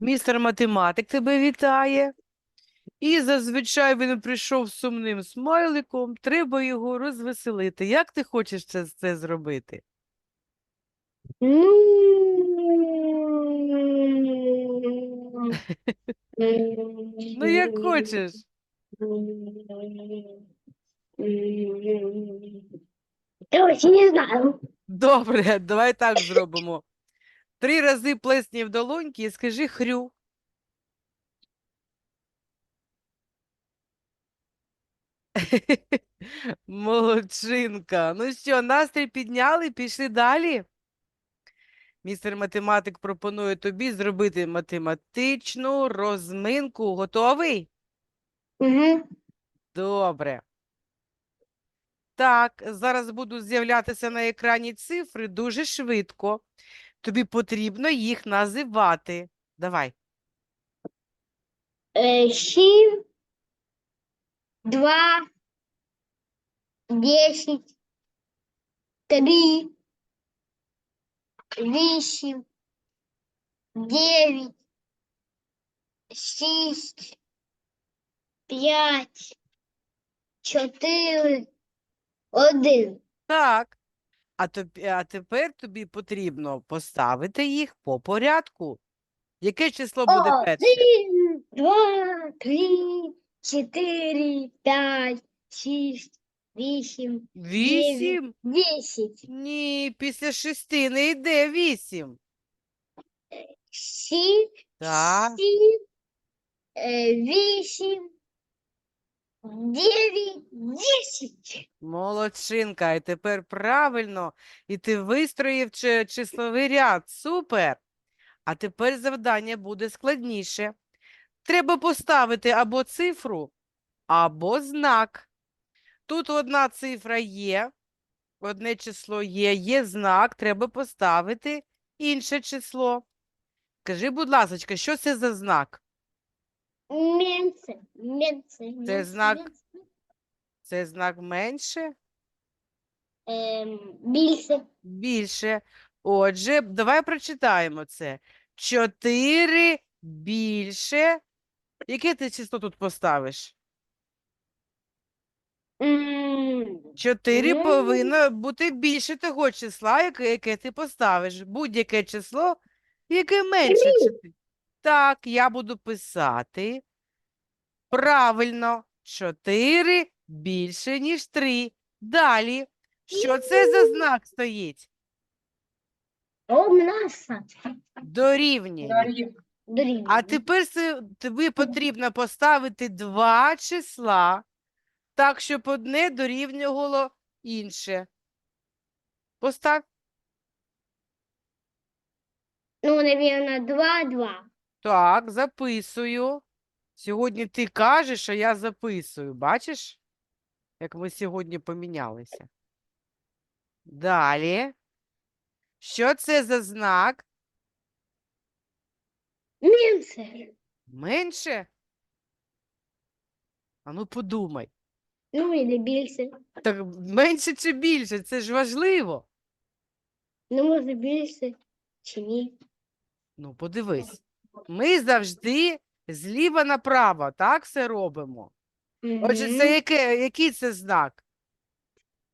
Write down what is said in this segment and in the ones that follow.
Містер математик тебе вітає. І зазвичай він прийшов з сумним смайликом, треба його розвеселити. Як ти хочеш це, це зробити? Ну, як хочеш. Короче, не знаю. Добре, давай так зробимо. Три рази плесні в долоньки і скажи хрю. Молодчинка. Ну що, настрій підняли, пішли далі. Містер математик пропонує тобі зробити математичну розминку. Готовий? Угу. Добре. Так, зараз будуть з'являтися на екрані цифри дуже швидко. Тобі потрібно їх називати. Давай. Сім, два, десять, три, вісім, дев'ять, шість, п'ять, чотири, один. Так. А, тобі, а тепер тобі потрібно поставити їх по порядку. Яке число буде перше? Один, два, три, чотири, п'ять, шість, вісім, Вісім? десять. Ні, після шести не йде вісім. Сім, Так. сім, е, вісім, дев'ять, десять. Молодчинка, і тепер правильно, і ти вистроїв чи- числовий ряд. Супер. А тепер завдання буде складніше. Треба поставити або цифру, або знак. Тут одна цифра є, одне число є, є знак, треба поставити інше число. Скажи, будь ласка, що це за знак? Менше, менше, менше, знак. Це знак менше? Ем, більше. Більше. Отже, давай прочитаємо це. Чотири більше. Яке ти число тут поставиш? М, Чотири Ну. повинно бути більше того числа, яке, яке ти поставиш. Будь-яке число, яке менше. чотири. Так, я буду писати. Правильно, чотири більше, ніж три. Далі. Що це за знак стоїть? Умнаса. Дорівнює. Дорівнює. А тепер тобі потрібно поставити два числа, так, щоб одне дорівнювало інше. Постав. Ну, наверное, два, два. Так, записую. Сьогодні ти кажеш, а я записую. Бачиш, як ми сьогодні помінялися? Далі. Що це за знак? Менше. Менше? А ну подумай. Ну, или більше. Так менше чи більше? Це ж важливо. Ну, може, більше чи ні. Ну, подивись. Ми завжди зліва направо, так все робимо. Отже, це яке, який це знак?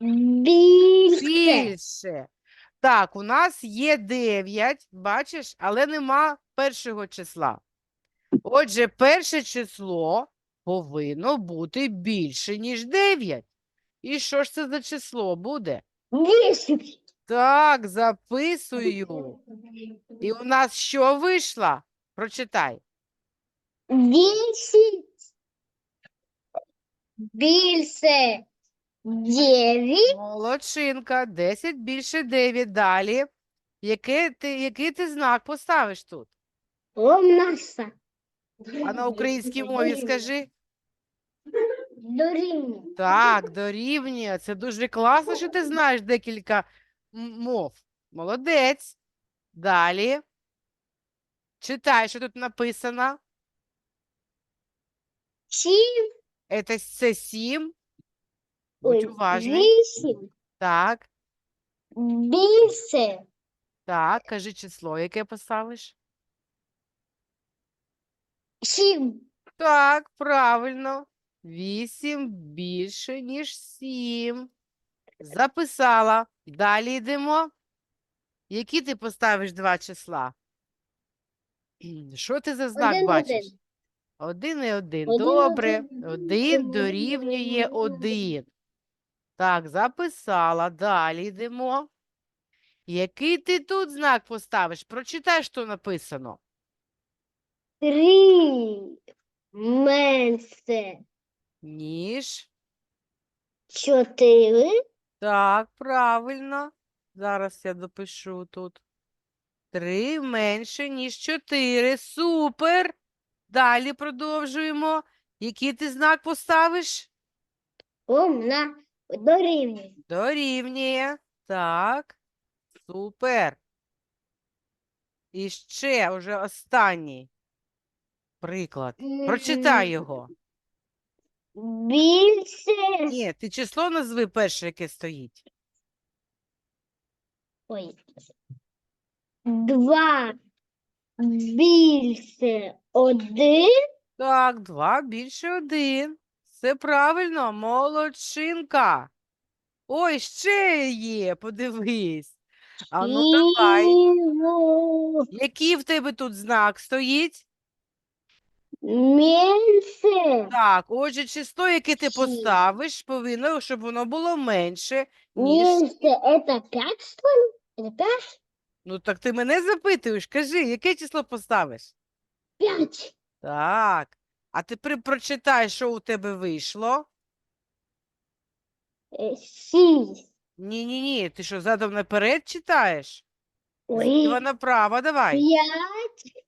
Більше. Більше. Так, у нас є 9, бачиш, але нема першого числа. Отже, перше число повинно бути більше, ніж 9. І що ж це за число буде? Десять. Так, записую. І у нас що вийшло? Прочитай. Десять. Більше. Дев'ять. Молодчинка, 10 більше 9. Далі. Яке ти, який ти знак поставиш тут? Умнаса. А на українській мові скажи. Дорівнює. Так, дорівнює. Це дуже класно, що ти знаєш декілька мов. Молодець. Далі. Читай, що тут написано. Сім. Це, це 7. Будь уважний. Вісім. Так, Більше. так, кажи число, яке поставиш. Сім. Так, правильно. 8 більше, ніж 7. Записала. Далі йдемо. Які ти поставиш два числа? Що ти за знак Один, бачиш? один. Один і один. Один, Добре. один, Один дорівнює один, один. Так, записала. Далі йдемо. Який ти тут знак поставиш? Прочитай, що написано. Три. Менше. Ніж. Чотири. Так, правильно. Зараз я допишу тут. Три менше, ніж чотири. Супер. Далі продовжуємо. Який ти знак поставиш? Помна. Дорівнює. Дорівнює. Так. Супер. І ще уже останній приклад. Прочитай його. Більше. Ні, ти число назви перше, яке стоїть. Ой. Два. Більше. Один. Так, два більше один. Все правильно, молодчинка. Ой, ще є, подивись. А ну давай. Який в тебе тут знак стоїть? Менше. Так, отже, число, яке ти поставиш, повинно, щоб воно було менше, ніж. Меньше это пять, что ли? Это пять? Ну так ти мене запитуєш, кажи, яке число поставиш? Пять. Так. А тепер прочитай, що у тебе вийшло. Э, Шесть. Ні-ні-ні, ти що, задом наперед читаєш? Ой, Зліва направо, давай. пять.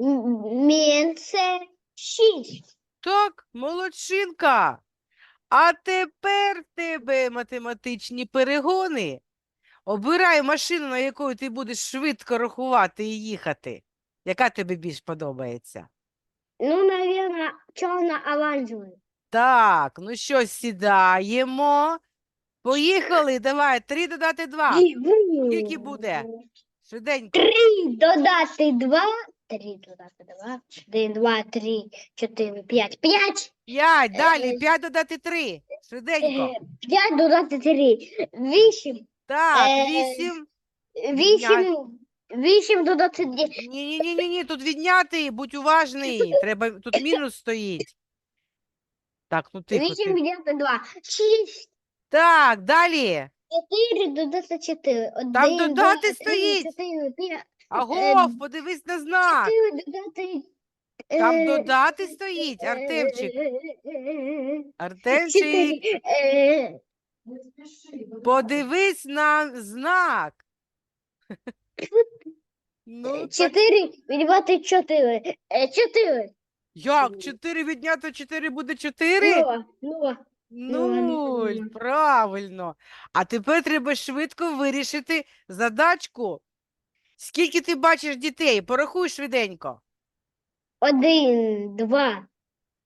М- Меньше шесть. Так, молодчинка. А тепер в тебе математичні перегони. Обирай машину, на якою ти будеш швидко рахувати і їхати. Яка тобі більш подобається? Ну, наверное, черно-оранжевый. Так, ну що, сідаємо. Поїхали, давай, три додати два. Скільки буде? Швиденько. Три додати два. Три додати два. Один, два, три, чотири, п'ять. П'ять. П'ять, далі, Е, п'ять додати три. Швиденько. Е, П'ять додати три. Вісім. Так, е, вісім. Вісім. Вісім додати дві. Ні, ні, ні, ні, ні, тут відняти, будь уважний. Треба, тут мінус стоїть. Так, ну тихо. Вісім тихо. відняти два. Шість. Так, далі. Чотири додати чотири. Один, Там додати три, стоїть. Чотири, п'ять. Агов, подивись на знак. Чотири додати. Там е, додати стоїть, Артемчик. е, Артемчик, Чотири. е, подивись на знак. Ну, Чотири відняти чотири. Е, Чотири. як? Чотири відняти чотири буде чотири? Ну, Нуль, поняла. правильно. А тепер треба швидко вирішити задачку. Скільки ти бачиш дітей? Порахуй швиденько. Один, два,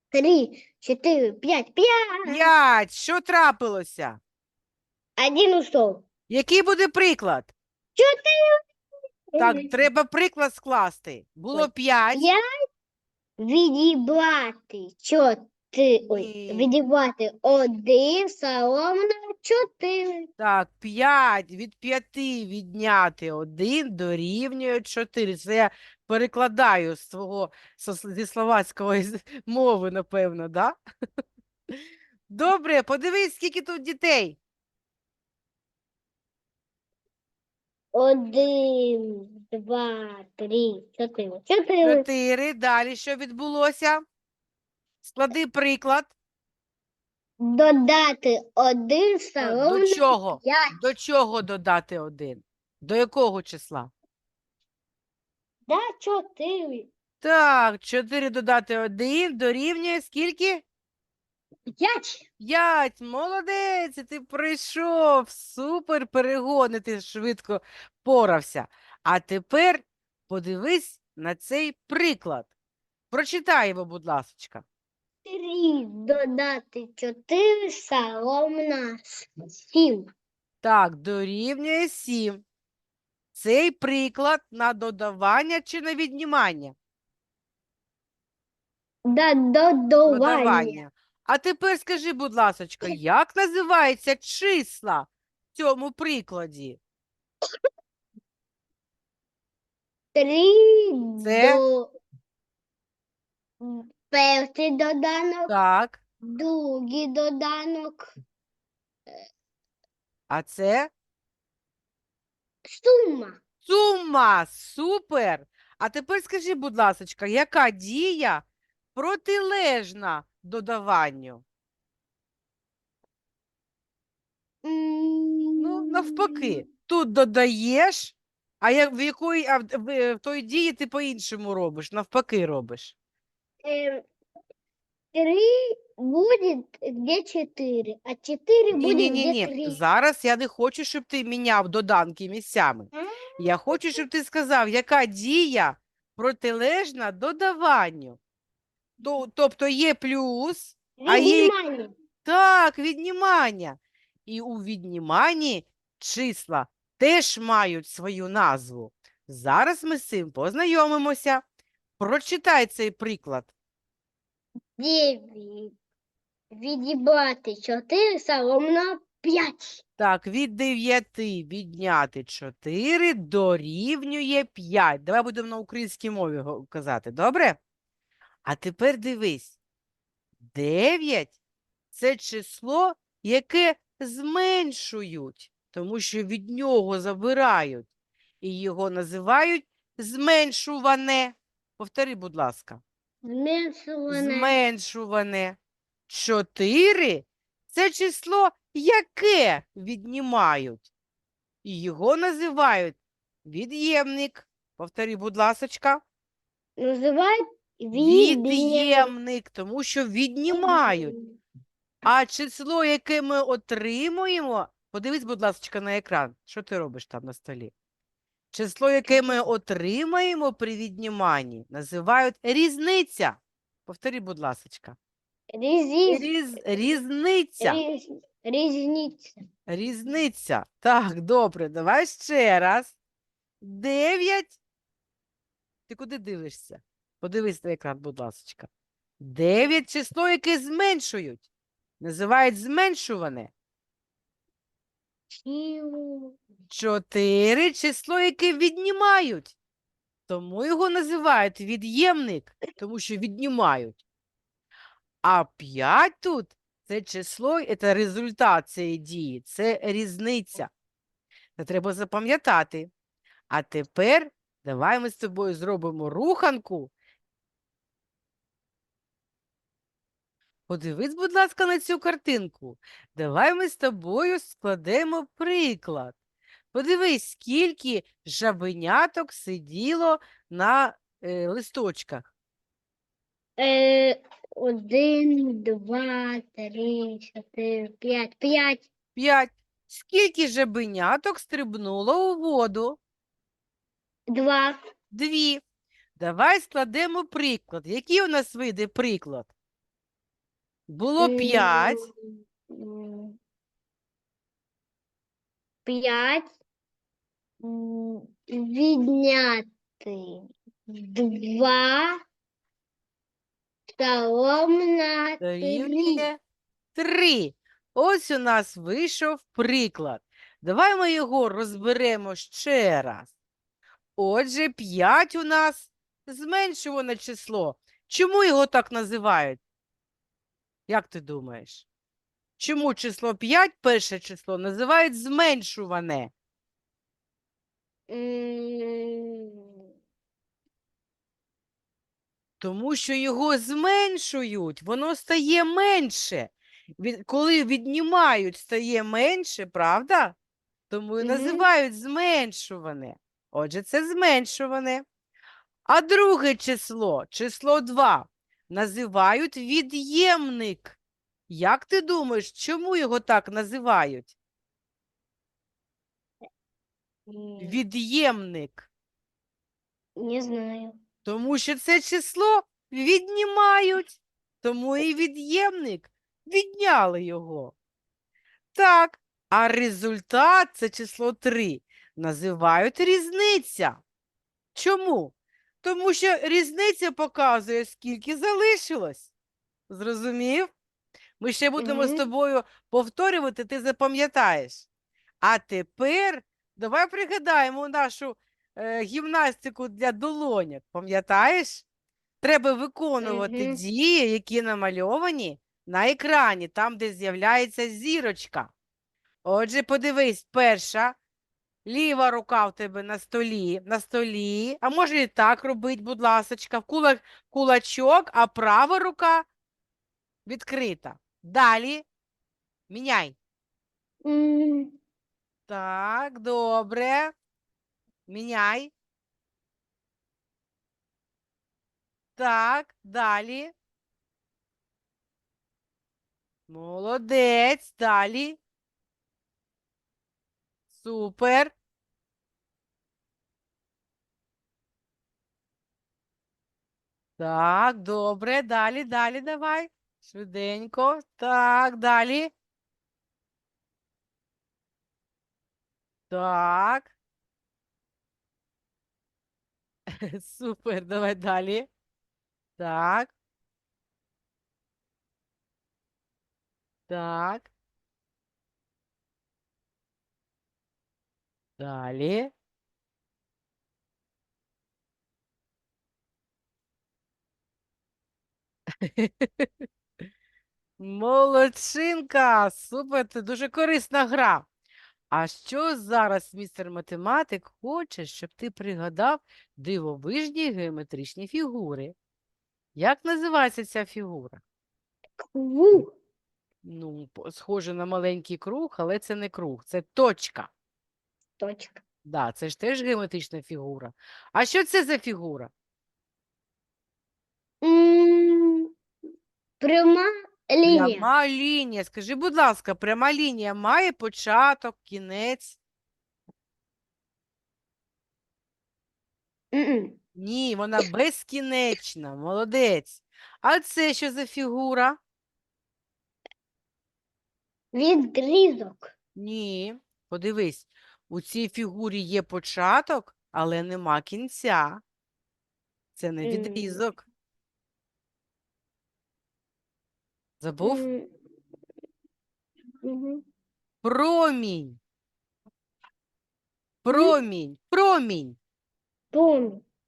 три, чотири, п'ять, п'ять. П'ять. Що трапилося? Один ушов. Який буде приклад? Так, треба приклад скласти. Було Ой, п'ять. П'ять відібрати чотири. Ой, Ні. відібрати один, соромно чотири. Так, 5 від 5 відняти 1 дорівнює 4. Це я перекладаю з свого со- зі словацької з- мови, напевно, да? Добре, подивись, скільки тут дітей. Один, два, три, чотири. Чотири. 4. Далі що відбулося? Склади приклад. Додати один, Е, До чого? п'ять. До чого додати 1? До якого числа? Да, чотири. Так, 4 додати 1 дорівнює скільки? П'ять. П'ять, молодець, ти прийшов. Супер перегони, ти швидко порався. А тепер подивись на цей приклад. Прочитай його, будь ласочка. Три додати чотири, соромно сім. Так, дорівнює 7. Цей приклад на додавання чи на віднімання? Да, додавання. Додавання. А тепер скажи, будь ласочка, як називаються числа в цьому прикладі? Три Це? до перший доданок, Так. другий доданок, А це сума. сума. Супер. А тепер скажи, будь ласочка, яка дія протилежна додаванню? Ну, навпаки, тут додаєш, а як в якої, а в, в, в той дії ти по-іншому робиш, навпаки робиш. Э, Три будет где четыре, а четыре Ні, будет ні, ні, где ні. три. Зараз я не хочу, щоб ти міняв доданки місцями. А. Я хочу, щоб ти сказав, яка дія протилежна додаванню. То- Тобто є плюс, а є Віднімання. так, віднімання. І у відніманні числа теж мають свою назву. Зараз ми з цим познайомимося. Прочитай цей приклад. Дев'ять. Відібрати чотири соромно п'ять. Так, від 9 відняти 4 дорівнює 5. Давай будемо на українській мові го- казати, добре? А тепер дивись. 9 – це число, яке зменшують, тому що від нього забирають. І його називають зменшуване. Повтори, будь ласка. Зменшуване. Зменшуване. 4 – це число, яке віднімають. І його називають від'ємник. Повтори, будь ласочка. Називають від'ємник. Тому що віднімають. А число, яке ми отримуємо, подивись, будь ласка, на екран. Що ти робиш там на столі? Число, яке ми отримаємо при відніманні, називають різниця. Повтори, будь ласка. Різ... Різниця. Різ... Різниця. Різниця. Так, добре, давай ще раз. Дев'ять. Ти куди дивишся? Подивись на екран, будь ласка. Дев'ять число, яке зменшують. Називають зменшуване. Чотири число, яке віднімають. Тому його називають від'ємник, тому що віднімають. А п'ять тут це число, це результат цієї дії, це різниця. Це треба запам'ятати. А тепер давай ми з тобою зробимо руханку. Подивись, будь ласка, на цю картинку. Давай ми з тобою складемо приклад. Подивись, скільки жабеняток сиділо на е, листочках. Е, один, два, три, чотири, п'ять. П'ять. П'ять. Скільки жабеняток стрибнуло у воду? Два. Дві. Давай складемо приклад. Який у нас вийде приклад? Було п'ять. П'ять. М, Відняти. Два. Соломна. Три. Три. Ось у нас вийшов приклад. Давай ми його розберемо ще раз. Отже, 5 у нас зменшуване число. Чому його так називають? Як ти думаєш? Чому число 5, перше число, називають зменшуване? Тому що його зменшують, воно стає менше. Від, коли віднімають, стає менше, правда? Тому і називають зменшуване. Отже, це зменшуване. А друге число, число 2, називають від'ємник. Як ти думаєш, чому його так називають? Від'ємник. Не знаю. Тому що це число віднімають, тому і від'ємник відняли його. Так, а результат це число 3 називають різниця. Чому? Тому що різниця показує, скільки залишилось. Зрозумів? Ми ще будемо з тобою повторювати, ти запам'ятаєш. А тепер давай пригадаємо нашу е, гімнастику для долоньок. Пам'ятаєш? Треба виконувати Мгм. дії, які намальовані на екрані, там, де з'являється зірочка. Отже, подивись, перша. Ліва рука в тебе на столі, на столі. А може і так робить, будь ласочка. В кулак, кулачок, а права рука відкрита. Далі. Міняй. М, Так, добре. Міняй. Так, далі. Молодець. Далі. Супер. Так, добре. Далі, далі давай. Швиденько. Так, далі. Так. Супер, давай далі. Так. Так. Далі. Молодчинка! Супер, це дуже корисна гра. А що зараз містер математик хоче, щоб ти пригадав дивовижні геометричні фігури? Як називається ця фігура? Круг. Ну, схоже на маленький круг, але це не круг, це точка. Точка. Да, це ж теж геометрична фігура. А що це за фігура? М, Пряма лінія. Пряма лінія. Скажи, будь ласка, пряма лінія має початок, кінець? М-м. Ні, вона безкінечна. Молодець. А це що за фігура? Відрізок. Ні. Подивись, у цій фігурі є початок, але нема кінця. Це не відрізок. Забув? Мгм. Промінь. Промінь. Промінь.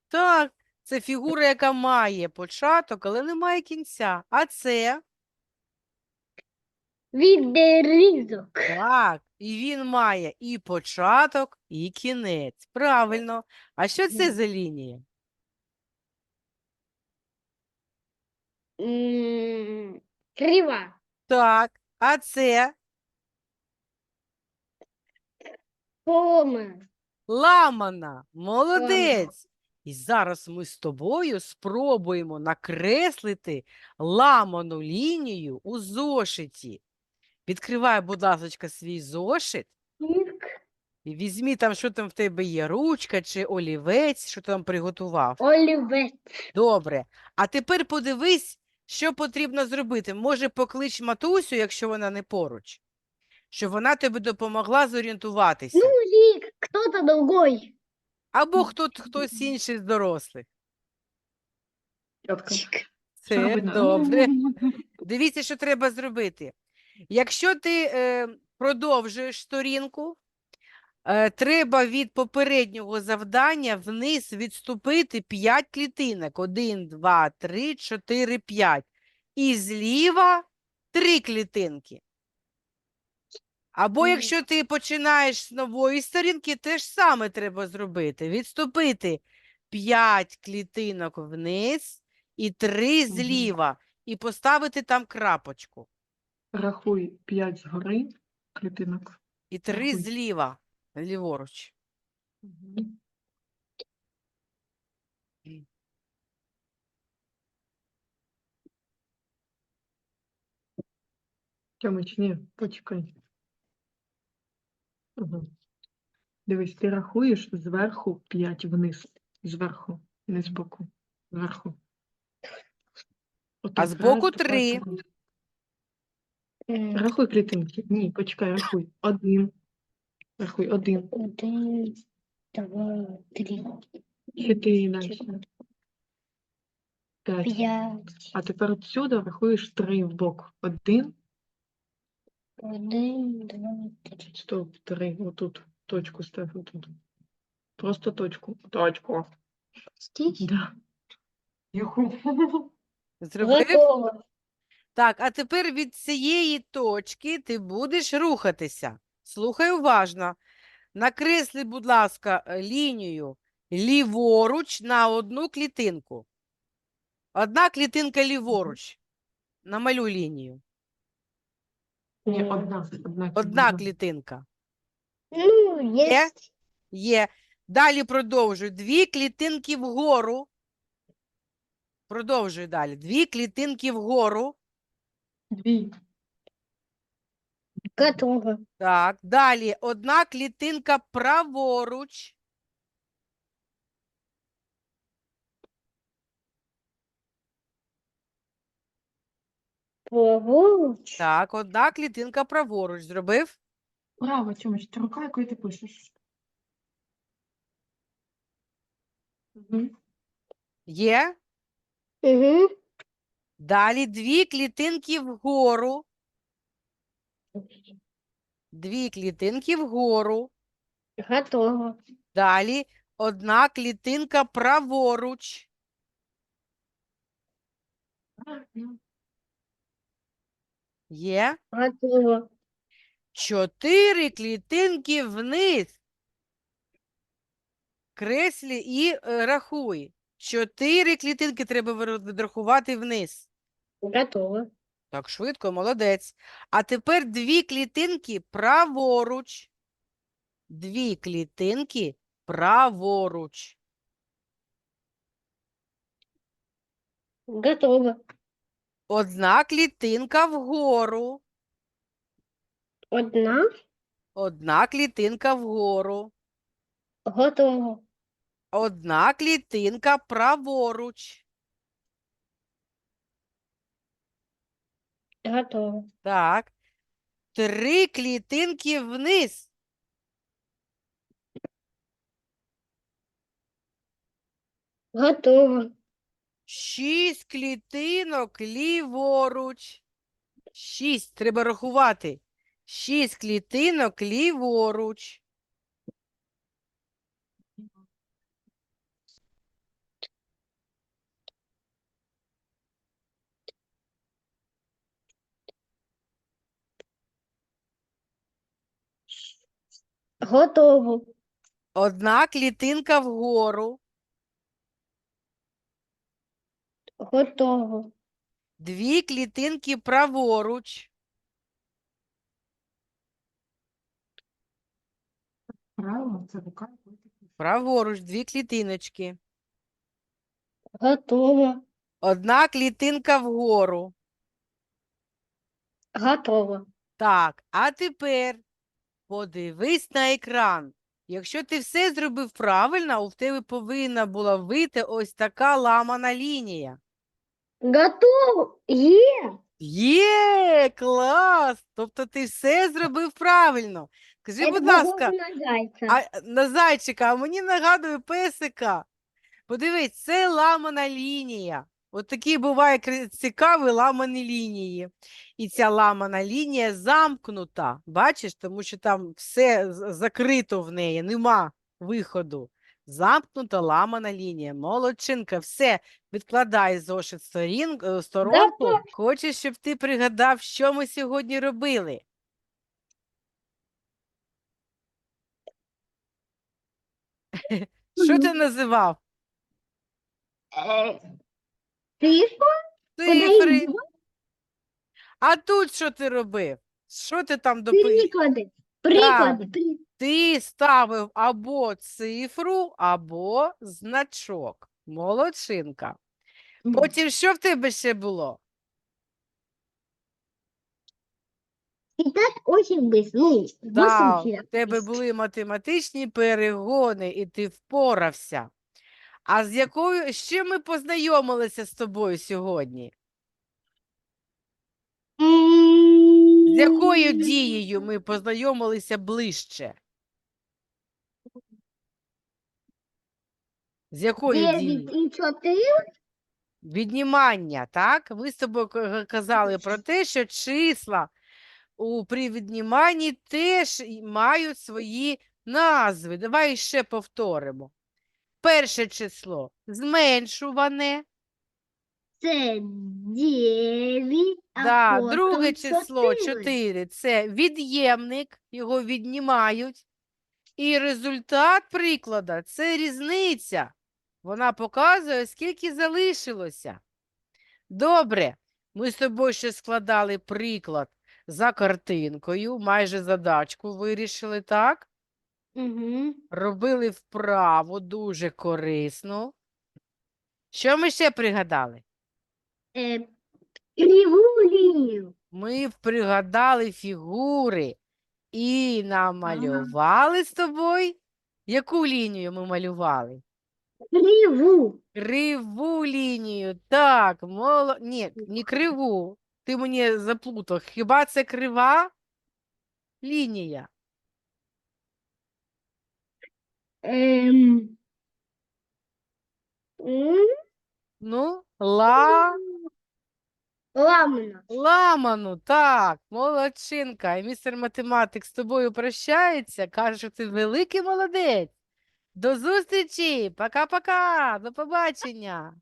Так, це фігура, яка має початок, але не має кінця. А це Відрізок. так, і він має і початок, і кінець. Правильно. А що це за лінія? М, Крива. Так, а це Кома. ламана. Молодець. І зараз ми з тобою спробуємо накреслити ламану лінію у зошиті. Відкривай, будь ласка, свій зошит. І візьмі там, що там в тебе є, ручка чи олівець, що ти там приготував. Олівець. Добре. А тепер подивись, що потрібно зробити. Може, поклич матусю, якщо вона не поруч, щоб вона тобі допомогла зорієнтуватися. Ну, Лік, хто-то другой. Або хто, хтось інший з дорослих. Це добре. Дивіться, що треба зробити. Якщо ти е, продовжуєш сторінку, е, треба від попереднього завдання вниз відступити 5 клітинок. 1, 2, 3, 4, 5. І зліва 3 клітинки. Або якщо ти починаєш з нової сторінки, те ж саме треба зробити. Відступити 5 клітинок вниз і 3 зліва. І поставити там крапочку. Рахуй 5 згори клітинок. І 3 Рахуй. зліва, ліворуч. Мгм. Тьомич, ні, почекай. Угу. Дивись, ти рахуєш зверху 5 вниз. Зверху, не збоку. Зверху. Отак, збоку раз, два, три. три. Рахуй клітинки. Ні, почекай, рахуй. Один. Рахуй, один. Один, два, три, Чотири далі. чотири, 5. П'ять. А тепер отсюди рахуєш 3 в бок. 1, Один, два, три. стоп, 3. Отут. Точку став отут. Просто точку. Точку. Стільки? Да. Юху. Зробив? Готово. Так, а тепер від цієї точки ти будеш рухатися. Слухай уважно. Накресли, будь ласка, е, лінію ліворуч на одну клітинку. Одна клітинка ліворуч. Намалюй лінію. Ні, одна. Одна, Одна клітинка. клітинка. Ну, є. Є? Є. Далі продовжуй. Дві клітинки вгору. Продовжуй далі. Дві клітинки вгору. Дві. Готово. Так, далі одна клітинка праворуч. Праворуч. Так, одна клітинка праворуч. Зробив? Право, чомусь. Це рука, якою ти пишеш. Угу. Є. Угу. Далі дві клітинки вгору. Дві клітинки вгору. Готово. Далі одна клітинка праворуч. Є. Готово. Чотири клітинки вниз. Креслі і е, рахуй. Чотири клітинки треба відрахувати вниз. Готово. Так, швидко, молодець. А тепер дві клітинки праворуч. Дві клітинки праворуч. Готово. Одна клітинка вгору. Одна. Одна клітинка вгору. Готово. Одна клітинка праворуч. Готово. Так. Три клітинки вниз. Готово. Шість клітинок ліворуч. Шість. Треба рахувати. Шість клітинок ліворуч. Готово. Одна клітинка вгору. Готово. Дві клітинки праворуч. Це рука, пишеш. Праворуч, дві клітиночки. Готово. Одна клітинка вгору. Готово. Так, а тепер подивись на екран. Якщо ти все зробив правильно, у тебе повинна була вийти ось така ламана лінія. Готово. Є. Є, клас! Тобто ти все зробив правильно. Скажи, будь ласка, а на зайчика, а мені нагадує песика. Подивись, це ламана лінія. От такі буває цікаві ламані лінії. І ця ламана лінія замкнута. Бачиш, тому що там все закрито в неї, нема виходу. Замкнута ламана лінія. Молодчинка, все, відкладай зошит сторін, е, сторонку. Хочу, щоб ти пригадав, що ми сьогодні робили. Що ти називав? Тихо. Цифри. А тут що ти робив? Що ти там доповів? Приклади. Приклади. При- Ти ставив або цифру, або значок. Молодчинка. Потім що в тебе ще було? І так очень быстро. Ну, восемь у тебе були математичні перегони, і ти впорався. А з якою ще ми познайомилися з тобою сьогодні? З якою дією ми познайомилися ближче? З якою дією? І чотири. Віднімання, так? Ми з тобою казали про те, що числа у при відніманні теж мають свої назви. Давай ще повторимо. Перше число зменшуване, Це 9, а да, потім друге число 4. 4 це від'ємник, його віднімають. І результат приклада це різниця. Вона показує, скільки залишилося. Добре, ми з тобою ще складали приклад за картинкою, майже задачку вирішили, так? Угу. Робили вправо дуже корисно. Що ми ще пригадали? Е, криву лінію. Ми пригадали фігури і намалювали з тобою. Яку лінію ми малювали? Криву. Криву лінію. Так, моло... Ні, не криву. Ти мені заплутав. Хіба це крива лінія? Ем. м, Ну, ла... Ламана. ламану, так, молодчинка. І містер математик з тобою прощається, каже, що ти великий молодець. До зустрічі! Пока-пока! До побачення!